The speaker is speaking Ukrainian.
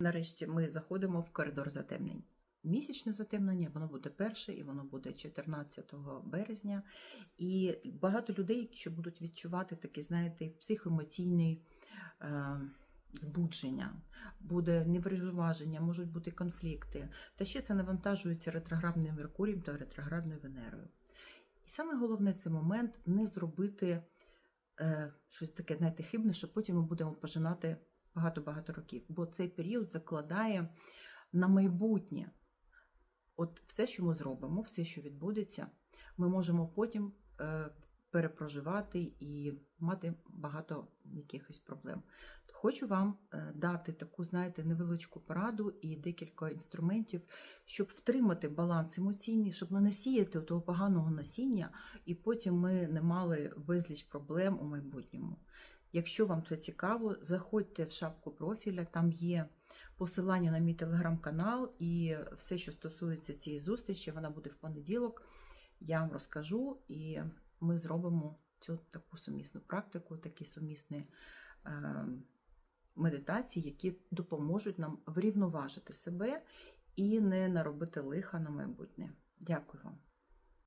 Нарешті ми заходимо в коридор затемнень. Місячне затемнення, воно буде перше, і воно буде 14 березня. І багато людей, що будуть відчувати такий, знаєте, психоемоційний е, збудження, буде неврівноваження, можуть бути конфлікти. Та ще це навантажується ретроградним Меркурієм та ретроградною Венерою. І саме головне це момент не зробити е, щось таке, знаєте, хибне, що потім ми будемо пожинати багато-багато років. Бо цей період закладає на майбутнє. От все, що ми зробимо, все, що відбудеться, ми можемо потім е, перепроживати і мати багато якихось проблем. Хочу вам е, дати таку, знаєте, невеличку пораду і декілька інструментів, щоб втримати баланс емоційний, щоб не насіяти того поганого насіння, і потім ми не мали безліч проблем у майбутньому. Якщо вам це цікаво, заходьте в шапку профіля, там є посилання на мій телеграм-канал і все, що стосується цієї зустрічі, вона буде в понеділок. Я вам розкажу, і ми зробимо цю таку сумісну практику, такі сумісні е, медитації, які допоможуть нам врівноважити себе і не наробити лиха на майбутнє. Дякую вам.